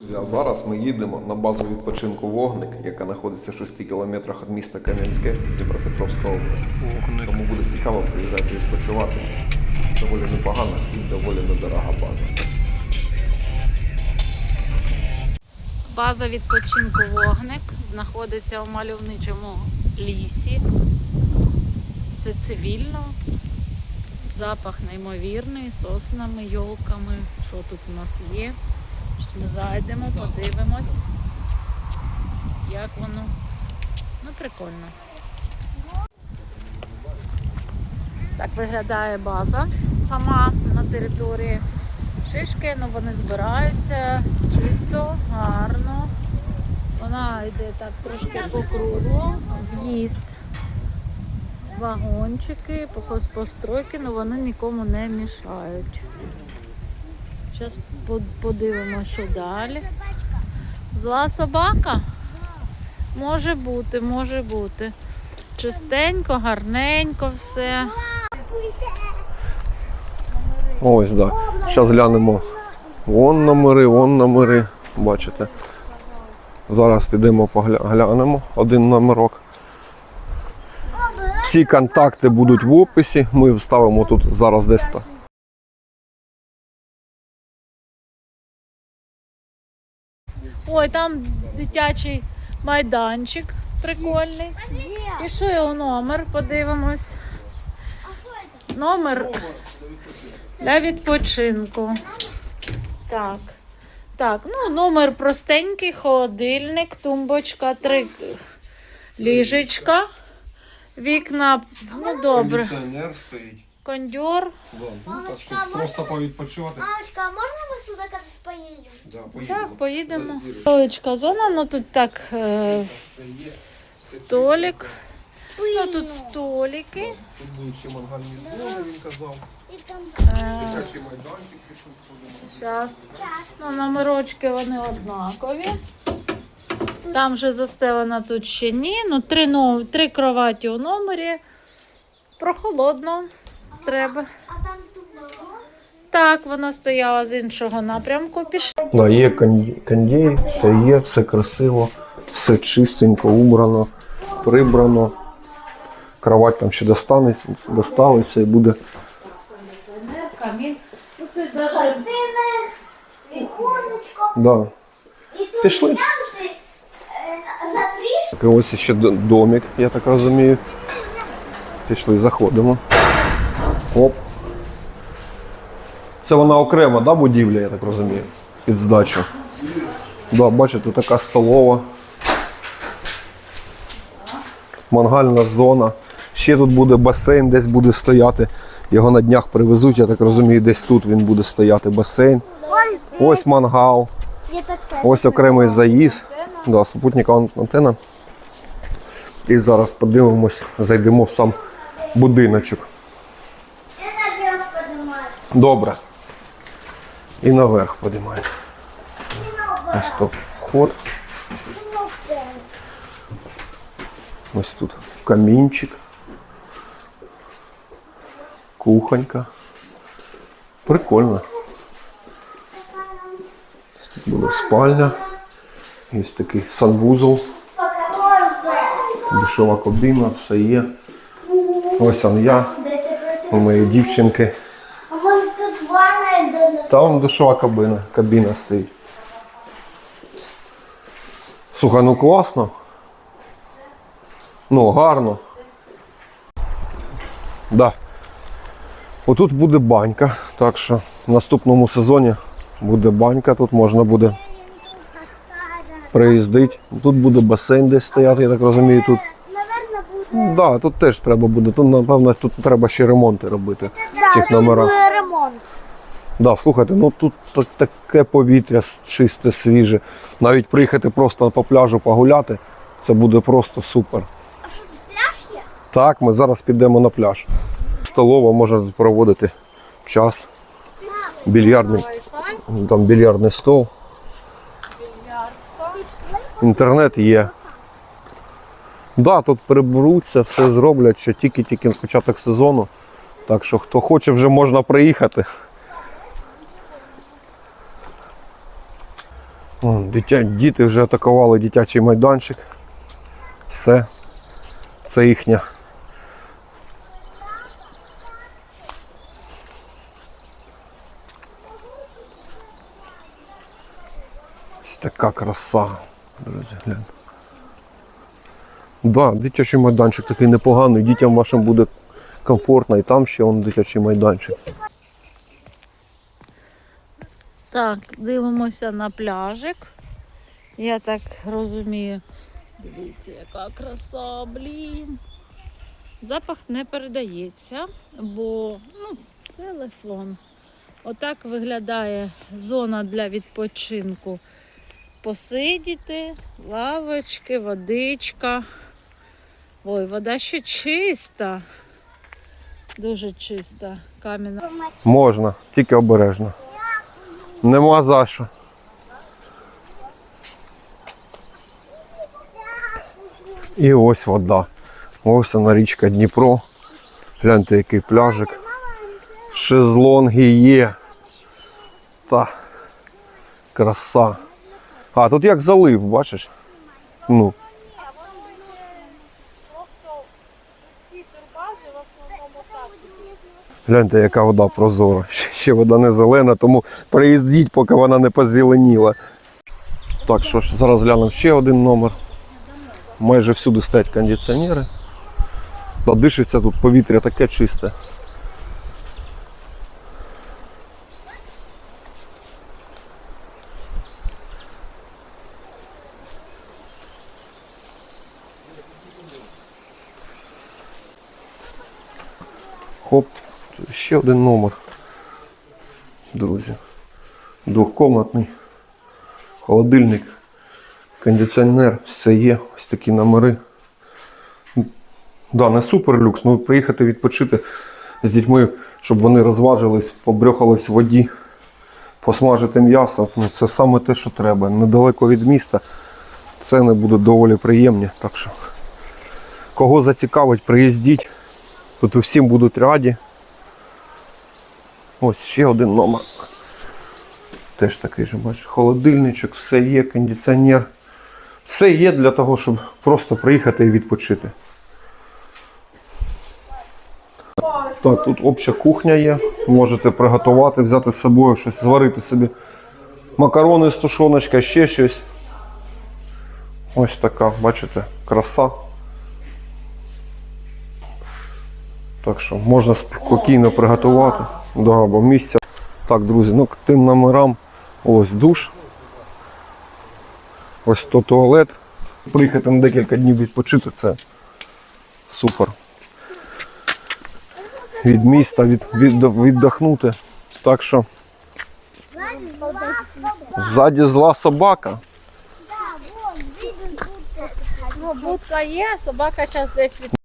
А зараз ми їдемо на базу відпочинку Вогник, яка знаходиться в 6 кілометрах від міста Кам'янське, Дніпропетровська область. Тому буде цікаво приїжджати відпочивати. Доволі непогана і доволі недорога база. База відпочинку Вогник знаходиться у мальовничому лісі. Все цивільно. Запах неймовірний, соснами, йолками. Що тут у нас є? Ми зайдемо, подивимось, як воно. Ну, прикольно. Так виглядає база сама на території. Шишки, ну вони збираються чисто, гарно. Вона йде так трошки по кругу, в'їзд. Вагончики, постройки, але вони нікому не мішають. Зараз подивимося, що далі. Зла собака? Може бути, може бути. Чистенько, гарненько все. Ось, так. Да. Зараз глянемо. Вон номери, вон номери. Бачите. Зараз підемо поглянемо один номерок. Всі контакти будуть в описі. Ми вставимо тут зараз десь. Ой, там дитячий майданчик прикольний. І що його номер? Подивимось. Номер для відпочинку. Так. Так, ну номер простенький, холодильник, тумбочка, три ліжечка, вікна, ну добре, Кондиціонер стоїть. Кондьор. Да, ну, Мамочка, щоб можна- просто повідпочивати. Мамочка, а можно мы сюда как поедем? Да, поїдемо. Так, поїдемо. Величка зона, ну тут так е, столик. Ну тут столики. Тут будуть ще мангальні зони, він казав. И там Е, Дитячий майданчик пішов сюди. Зараз. Ну, номерочки вони однакові. Там вже застелено тут ще ні. Ну, три, но- три кроваті у номері. Прохолодно. Треба. Так, вона стояла з іншого напрямку. Пішла. Да, є кондей, все є, все красиво, все чистенько, убрано, прибрано. Кровать там ще достанеться, доставиться і буде. Ну. Да. Пішли. е. Так, і ось ще домик, я так розумію. Пішли, заходимо. Оп. Це вона окрема, да, будівля, я так розумію, під здачу. Да, бачите, така столова. Мангальна зона. Ще тут буде басейн, десь буде стояти. Його на днях привезуть, я так розумію, десь тут він буде стояти басейн. Ось мангал. Ось окремий заїзд. Да, супутникова антенна. І зараз подивимось, зайдемо в сам будиночок. Добре. І наверх подимається. Ось тут вход. Ось тут камінчик. Кухонька. Прикольно. Тут буде спальня. Є такий санвузол. Душова кабіна, все є. Ось он я, у моєї дівчинки. А може тут ванна йде? Там душова кабіна, кабіна стоїть. Слухай, ну класно. Ну, гарно. Да. Отут буде банька. Так що в наступному сезоні буде банька, тут можна буде приїздити. Тут буде басейн десь стояти, я так розумію, тут. Так, да, тут теж треба буде. Тут, напевно, тут треба ще ремонти робити в цих номерах. Да, слухайте, ну тут таке повітря чисте, свіже. Навіть приїхати просто по пляжу погуляти, це буде просто супер. А що тут пляж є? Так, ми зараз підемо на пляж. Столова можна тут проводити час. Більярдний, там більярдний стол. Інтернет є. Да, тут приберуться, все зроблять, що тільки-тільки початок сезону. Так що хто хоче, вже можна приїхати. Вон, дитя, діти вже атакували дитячий майданчик. Все. Це їхня. Ось така краса, друзі, глянь. Да, дитячий майданчик такий непоганий, дітям вашим буде комфортно, і там ще он дитячий майданчик. Так, дивимося на пляжик. Я так розумію. Дивіться, яка краса, блін. Запах не передається, бо ну, телефон. Отак виглядає зона для відпочинку. Посидіти, лавочки, водичка. Ой, вода ще чиста. Дуже чиста. Кам'яна. Можна, тільки обережно. Нема за що. І ось вода. Ось вона річка Дніпро. Гляньте, який пляжик. Шезлонги є. Та краса. А, тут як залив, бачиш? Ну. Гляньте, яка вода прозора. Ще, вода не зелена, тому приїздіть, поки вона не позеленіла. Так, що ж, зараз глянемо ще один номер. Майже всюди стоять кондиціонери. Та дишиться тут повітря таке чисте. Хоп, ще один номер. Друзі. Двохкомнатний. Холодильник, кондиціонер, все є. Ось такі номери. Да, не супер люкс, ну приїхати відпочити з дітьми, щоб вони розважились, побрьохались в воді, посмажити м'ясо. Ну, це саме те, що треба. Недалеко від міста. Ціни будуть доволі приємні. Так що, кого зацікавить, приїздіть. Тут всім будуть раді. Ось ще один номер. Теж такий же, бачиш, холодильничок, все є, кондиціонер. Все є для того, щоб просто приїхати і відпочити. Так, тут обща кухня є. Можете приготувати, взяти з собою щось, зварити собі макарони з тушоночкою, ще щось. Ось така, бачите, краса. Так що можна спокійно приготувати. Да, бо місця. Так, друзі, ну к тим номерам ось душ. Ось то туалет. Приїхати на декілька днів відпочити це супер. Від міста, від, від, віддохнути. Так що ззаді зла собака. Ну, будка є, собака зараз десь від